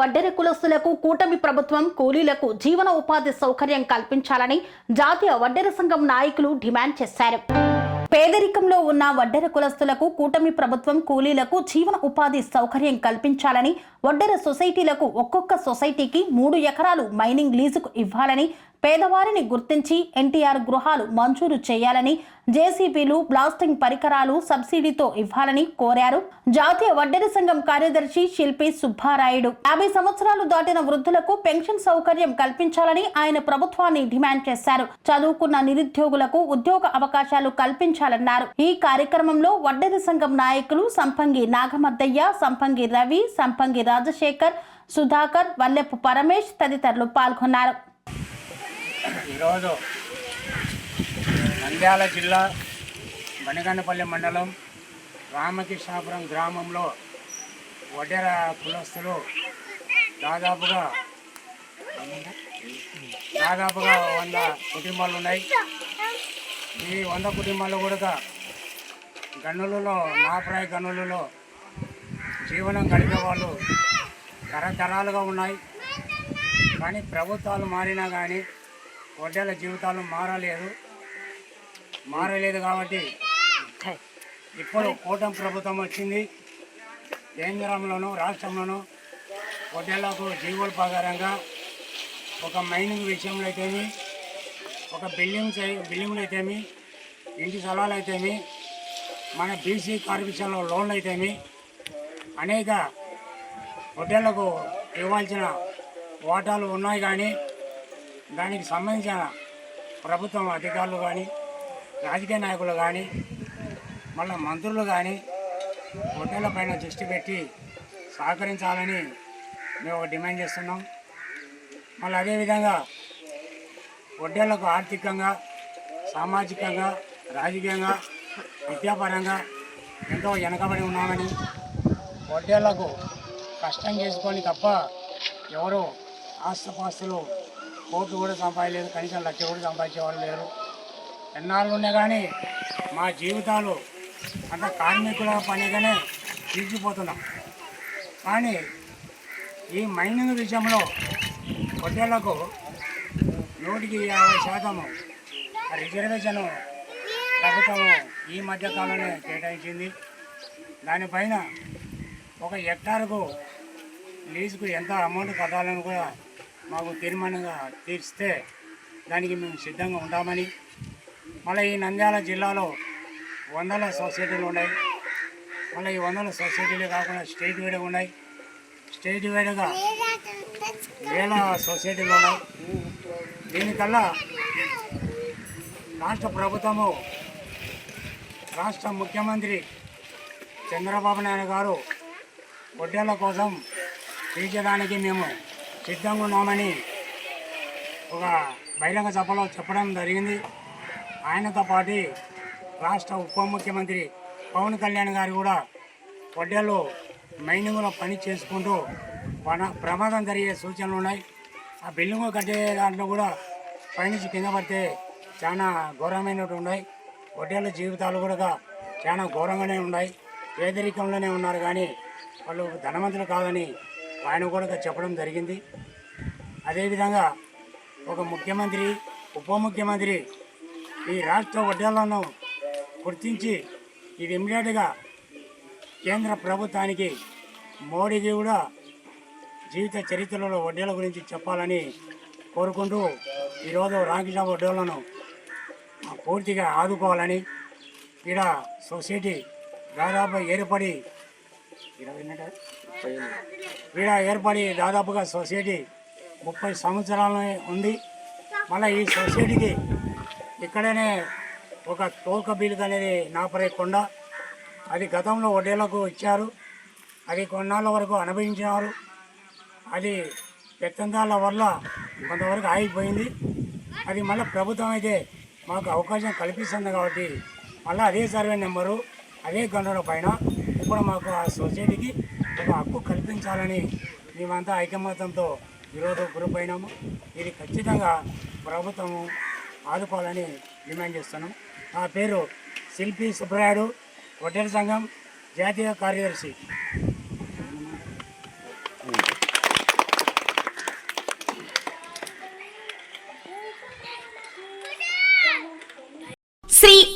వడ్డెర కులస్తులకు కూటమి ప్రభుత్వం కూలీలకు జీవన ఉపాధి సౌకర్యం కల్పించాలని జాతీయ వడ్డెర సంఘం నాయకులు డిమాండ్ చేశారు. పేదరికంలో ఉన్న వడ్డెర కులస్తులకు కూటమి ప్రభుత్వం కూలీలకు జీవన ఉపాధి సౌకర్యం కల్పించాలని వడ్డెర సొసైటీలకు ఒక్కొక్క సొసైటీకి మూడు ఎకరాలు మైనింగ్ లీజుకు ఇవ్వాలని పేదవారిని గుర్తించి ఎన్టీఆర్ గృహాలు మంజూరు చేయాలని జేసీబీలు బ్లాస్టింగ్ పరికరాలు సబ్సిడీతో ఇవ్వాలని కోరారు. జాతీయ వడ్డెర సంఘం కార్యదర్శి శిల్పి సుబ్బారాయుడు. యాభై సంవత్సరాలు దాటిన వృద్ధులకు పెన్షన్ సౌకర్యం కల్పించాలని ఆయన ప్రభుత్వాన్ని డిమాండ్ చేశారు. చదువుకున్న నిరుద్యోగులకు ఉద్యోగ అవకాశాలు కల్పించాలన్నారు. ఈ కార్యక్రమంలో వడ్డెర సంఘం నాయకులు సంపంగి నాగమద్దయ్య సంపంగి రవి సంపంగి రాజశేఖర్ సుధాకర్ వల్లెపు పరమేష్ తదితరులు పాల్గొన్నారు. ఈరోజు నంద్యాల జిల్లా బనిగన్నపల్లి మండలం రామకృష్ణాపురం గ్రామంలో వడ్డెర కులస్తులు దాదాపుగా దాదాపుగా వంద కుటుంబాలు ఉన్నాయి. ఈ వంద కుటుంబాలు కూడా గనులలో నాపరాయ గనులలో జీవనం గడిపే వాళ్ళు తరతరాలుగా ఉన్నాయి. కానీ ప్రభుత్వాలు మారినా కానీ వడ్డేల జీవితాలు మారలేదు. మారలేదు కాబట్టి ఇప్పుడు కూటమి ప్రభుత్వం వచ్చింది. కేంద్రంలోనూ రాష్ట్రంలోనూ వడ్డేళ్ళకు జీవుల ప్రకారంగా ఒక మైనింగ్ విషయంలో అయితేమి ఒక బిల్డింగ్స్ అయి- బిల్డింగ్లు అయితేమి ఇంటి స్థలాలు అయితేమి మన బీసీ కార్పొరేషన్లో లోన్లు అయితేమి అనేక హోటళ్ళకు ఇవ్వాల్సిన వాటాలు ఉన్నాయి కానీ దానికి సంబంధించిన ప్రభుత్వం అధికారులు కానీ రాజకీయ నాయకులు కానీ మళ్ళీ మంత్రులు కానీ హోటళ్ళ పైన దృష్టి పెట్టి సహకరించాలని మేము ఒక డిమాండ్ చేస్తున్నాం. మళ్ళీ అదేవిధంగా వడ్డేళ్ళకు ఆర్థికంగా సామాజికంగా రాజకీయంగా విద్యాపరంగా ఎంతో వెనకబడి ఉన్నామని వడ్డేళ్ళకు కష్టం చేసుకొని తప్ప ఎవరు ఆస్తుపాస్తులు కోట్లు కూడా సంపాదలేదు కనీసం లక్ష కూడా సంపాదించే వాళ్ళు లేరు. ఎన్నాళ్ళు ఉన్నా కానీ మా జీవితాలు అంత కార్మికుల పనిగానే తీర్చిపోతున్నాం. కానీ ఈ మైనింగ్ విషయంలో వడ్డేళ్ళకు నూటికి యాభై శాతము రిజర్వేషన్ ప్రభుత్వం ఈ మధ్యకాలంలో కేటాయించింది. దానిపైన ఒక హెక్టార్కు లీజుకు ఎంత అమౌంట్ కట్టాలని కూడా మాకు తీర్మానంగా తీర్చితే దానికి మేము సిద్ధంగా ఉంటామని మళ్ళీ ఈ నంద్యాల జిల్లాలో వందల సొసైటీలు ఉన్నాయి. మళ్ళీ ఈ వందల సొసైటీలే కాకుండా స్టేట్ వైడ్గా ఉన్నాయి. స్టేట్ వైడ్గా వేల సొసైటీలు ఉన్నాయి. దీనికల్లా రాష్ట్ర ప్రభుత్వము రాష్ట్ర ముఖ్యమంత్రి చంద్రబాబు నాయుడు గారు వడ్డేళ్ళ కోసం తీర్చడానికి మేము సిద్ధంగా ఉన్నామని ఒక బహిరంగ సభలో చెప్పడం జరిగింది. ఆయనతో పాటు రాష్ట్ర ఉప ముఖ్యమంత్రి పవన్ కళ్యాణ్ గారు కూడా వడ్డేళ్ళు మైనింగ్లో పని చేసుకుంటూ మన ప్రమాదం జరిగే సూచనలు ఉన్నాయి. ఆ బిల్డింగ్ కట్టే దాంట్లో కూడా పైనుంచి కింద పడితే చాలా ఘోరమైనట్టు ఉన్నాయి. వడ్డేళ్ళ జీవితాలు కూడా చాలా ఘోరంగానే ఉన్నాయి. పేదరికంలోనే ఉన్నారు కానీ వాళ్ళు ధనవంతులు కాదని ఆయన కూడా చెప్పడం జరిగింది. అదేవిధంగా ఒక ముఖ్యమంత్రి ఉప ముఖ్యమంత్రి ఈ రాష్ట్ర వడ్డాలను గుర్తించి ఇది ఇమ్మీడియట్గా కేంద్ర ప్రభుత్వానికి మోడీకి కూడా జీవిత చరిత్రలో వడ్డేల గురించి చెప్పాలని కోరుకుంటూ ఈరోజు రామకృష్ణ వడ్డీలను పూర్తిగా ఆదుకోవాలని ఈడ సొసైటీ దాదాపు ఏర్పడి ఈడ ఏర్పడి దాదాపుగా సొసైటీ ముప్పై సంవత్సరాలు ఉంది. మళ్ళీ ఈ సొసైటీకి ఇక్కడనే ఒక తోక బిల్లు అనేది నాపరే కొండ. అది గతంలో వడ్డీలకు ఇచ్చారు. అది కొన్నాళ్ళ వరకు అనుభవించినారు. అది పెత్తందాల వల్ల కొంతవరకు ఆగిపోయింది. అది మళ్ళీ ప్రభుత్వం అయితే మాకు అవకాశం కల్పిస్తుంది కాబట్టి మళ్ళీ అదే సర్వే నెంబరు అదే గంటల పైన కూడా మాకు ఆ సొసైటీకి ఒక హక్కు కల్పించాలని మేమంతా ఐకమత్యంతో ఈరోజు గురిపోయినాము. ఇది ఖచ్చితంగా ప్రభుత్వము ఆదుకోవాలని డిమాండ్ చేస్తున్నాం. నా పేరు శిల్పి సుబ్రాయుడు వడ్డేర సంఘం జాతీయ కార్యదర్శి.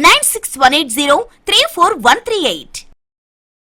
Nine six one eight zero three four one three eight